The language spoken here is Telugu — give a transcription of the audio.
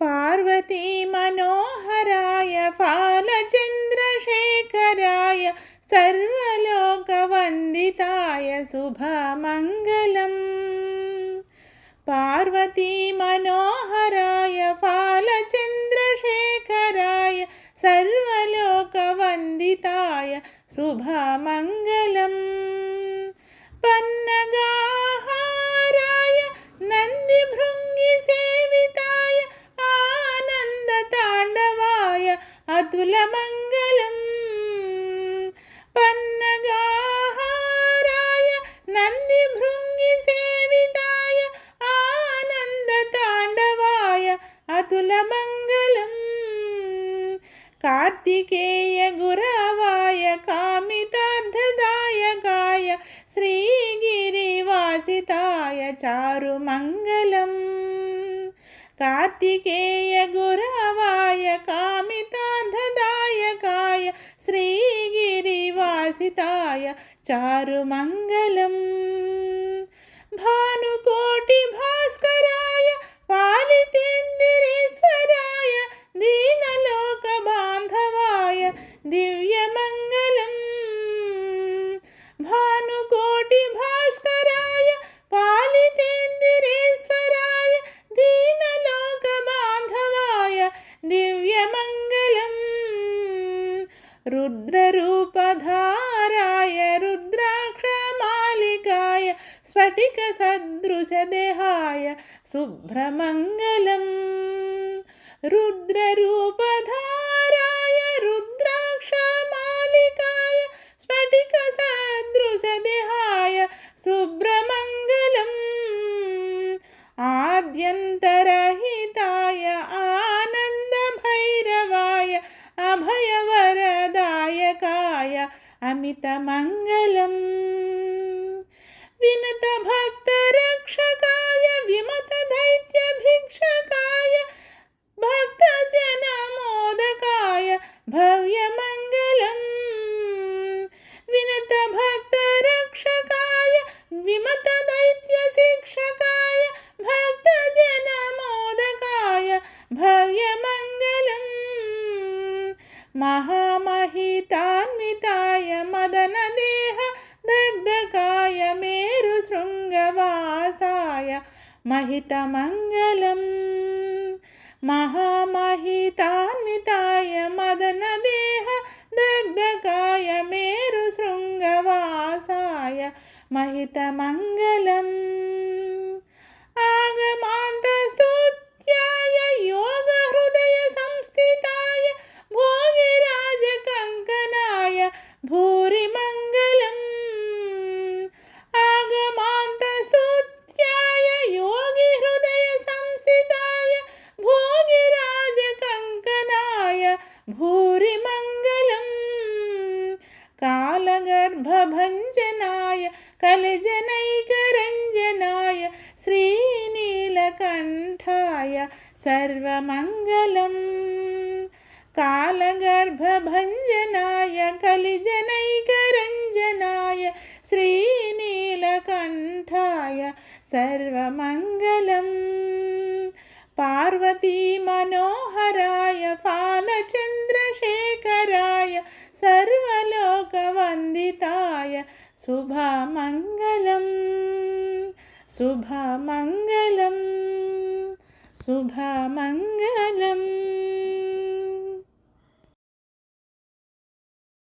पार्वती मनोहराय फालचन्द्रशेखराय सर्वलोकवन्दिताय शुभमङ्गलम् पार्वती मनोहराय फालचन्द्रशेखराय सर्वलोकवन्दिताय शुभमङ्गलम् పాతుల మంగళం. పన్నగాహారాయ నంది భృంగి సేవితాయ ఆనంద తాండవాయ అతుల మంగళం. కార్తికేయ గురవాయ కామితార్థదాయకాయ శ్రీగిరివాసితాయ చారుమంగళం కార్తికేయ గురవాయ చారుమంగళం భానుకోటి భాస్కరాయ పాలితేందిరేశ్వరాయ దీనలోక బాంధవాయ దీ रुद्ररूपधाराय रुद्राक्षमालिकाय स्फटिकसदृशदेहाय शुभ्रमङ्गलम्। रुद्ररूपधाराय रुद्राक्षमालिकाय स्फटिकसदृशदेहाय शुभ्रमङ्गलम्। आद्यन्तरहिताय आनन्दभैरवाय य काय अमितमङ्गलम्। विनतभक्त మహామహితాన్వితాయ మదన దేహ దగ్ధకాయ మేరు శృంగవాసాయ మహితమంగళం. మహామహితాన్వితాయ మదన దేహ దగ్ధకాయ మేరు శృంగవాసాయ మహితమంగళం. कालगर्भभञ्जनाय कलजनैकरञ्जनाय श्रीनीलकण्ठाय सर्वमङ्गलम्। कालगर्भभञ्जनाय कलिजनैकरञ्जनाय श्रीनीलकण्ठाय सर्वमङ्गलम्। पार्वती मनोहराय फालचन्द्रशेखराय सर्वलोकवन्दिताय शुभमङ्गलम् शुभमङ्गलम् शुभमङ्गलम्